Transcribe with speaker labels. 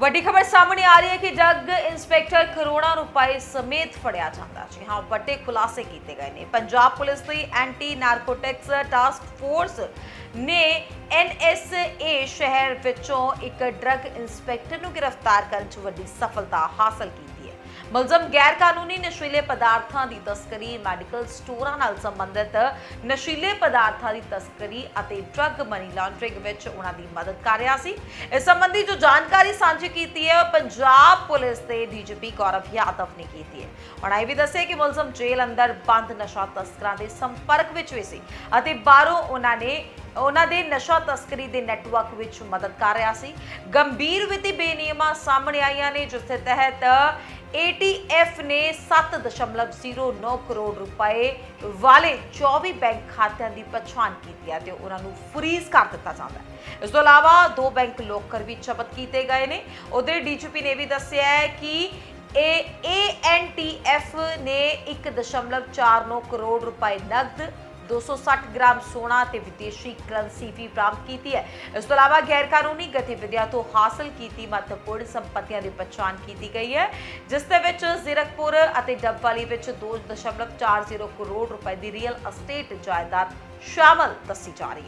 Speaker 1: ਵੱਡੀ ਖਬਰ ਸਾਹਮਣੇ ਆ ਰਹੀ ਹੈ ਕਿ ਡਰੱਗ ਇੰਸਪੈਕਟਰ ਕਰੋੜਾਂ ਰੁਪਏ ਸਮੇਤ ਫੜਿਆ ਜਾਂਦਾ ਜੀ। ਹਾਂ, ਵੱਡੇ ਖੁਲਾਸੇ ਕੀਤੇ ਗਏ ਨੇ। ਪੰਜਾਬ ਪੁਲਿਸ ਦੀ ਐਂਟੀ ਨਾਰਕੋਟਿਕਸ ਟਾਸਕ ਫੋਰਸ ਨੇ ਐਨਐਸਏ ਸ਼ਹਿਰ ਵਿੱਚੋਂ ਇੱਕ ਡਰੱਗ ਇੰਸਪੈਕਟਰ ਨੂੰ ਗ੍ਰਿਫਤਾਰ ਕਰਨ 'ਚ ਵੱਡੀ ਸਫਲਤਾ ਹਾਸਲ ਕੀਤੀ। ਮੁਲਜ਼ਮ ਗੈਰ ਕਾਨੂੰਨੀ ਨਸ਼ੀਲੇ ਪਦਾਰਥਾਂ ਦੀ ਤਸਕਰੀ, ਮੈਡੀਕਲ ਸਟੋਰਾਂ ਨਾਲ ਸੰਬੰਧਿਤ ਨਸ਼ੀਲੇ ਪਦਾਰਥਾਂ ਦੀ ਤਸਕਰੀ ਅਤੇ ਡਰੱਗ ਮਨੀ ਲਾਂਡਰਿੰਗ ਵਿੱਚ ਉਹਨਾਂ ਦੀ ਮਦਦ ਕਰ ਰਿਹਾ ਸੀ। ਇਸ ਸੰਬੰਧੀ ਜੋ ਜਾਣਕਾਰੀ ਸਾਂਝੀ ਕੀਤੀ ਹੈ, ਉਹ ਪੰਜਾਬ ਪੁਲਿਸ ਦੇ ਡੀਜੀਪੀ ਗੌਰਵ ਯਾਦਵ ਨੇ ਕੀਤੀ ਹੈ। ਉਹਨਾਂ ਇਹ ਵੀ ਦੱਸਿਆ ਕਿ ਮੁਲਜ਼ਮ ਜੇਲ੍ਹ ਅੰਦਰ ਬੰਦ ਨਸ਼ਾ ਤਸਕਰਾਂ ਦੇ ਸੰਪਰਕ ਵਿੱਚ ਵੀ ਸੀ ਅਤੇ ਬਾਹਰੋਂ ਉਹਨਾਂ ਨੇ, ਉਹਨਾਂ ਦੇ ਨਸ਼ਾ ਤਸਕਰੀ ਦੇ ਨੈਟਵਰਕ ਵਿੱਚ ਮਦਦ ਕਰ ਰਿਹਾ ਸੀ। ਗੰਭੀਰ ਵਿੱਤੀ ਬੇਨਿਯਮਾਂ ਸਾਹਮਣੇ ਆਈਆਂ ਨੇ, ਜਿਸ ਦੇ ਤਹਿਤ ATF ਨੇ 7.09 ਕਰੋੜ ਰੁਪਏ ਵਾਲੇ 24 ਬੈਂਕ ਖਾਤਿਆਂ ਦੀ ਪਛਾਣ ਕੀਤੀ ਹੈ ਤੇ ਉਹਨਾਂ ਨੂੰ ਫਰੀਜ਼ ਕਰ ਦਿੱਤਾ ਜਾਂਦਾ ਹੈ। ਇਸ ਤੋਂ ਇਲਾਵਾ ਦੋ ਬੈਂਕ ਲੋਕਰ ਵੀ ਜ਼ਬਤ ਕੀਤੇ ਗਏ ਨੇ। ਉਹਦੇ ਡੀਜੀਪੀ ਨੇ ਵੀ ਦੱਸਿਆ ਹੈ ਕਿ ਇਹ ANTF ਨੇ 1.49 ਕਰੋੜ ਰੁਪਏ ਨਗਦ 260 ਗ੍ਰਾਮ ਸੋਨਾ ਤੇ ਵਿਦੇਸ਼ੀ ਕਰੰਸੀ ਵੀ ਬਰਾਮਦ ਕੀਤੀ ਹੈ। ਇਸ ਤੋਂ ਇਲਾਵਾ ਗੈਰ ਕਾਨੂੰਨੀ ਗਤੀਵਿਧੀਆਂ ਤੋਂ ਹਾਸਲ ਕੀਤੀ ਮਹੱਤਵਪੂਰਨ ਸੰਪਤੀਆਂ ਦੀ ਪਛਾਣ ਕੀਤੀ ਗਈ ਹੈ, ਜਿਸ ਦੇ ਵਿੱਚ ਜ਼ੀਰਕਪੁਰ ਅਤੇ ਡੱਬਵਾਲੀ ਵਿੱਚ 2.40 ਕਰੋੜ ਰੁਪਏ ਦੀ ਰੀਅਲ ਅਸਟੇਟ ਜਾਇਦਾਦ ਸ਼ਾਮਲ ਦੱਸੀ ਜਾ ਰਹੀ ਹੈ।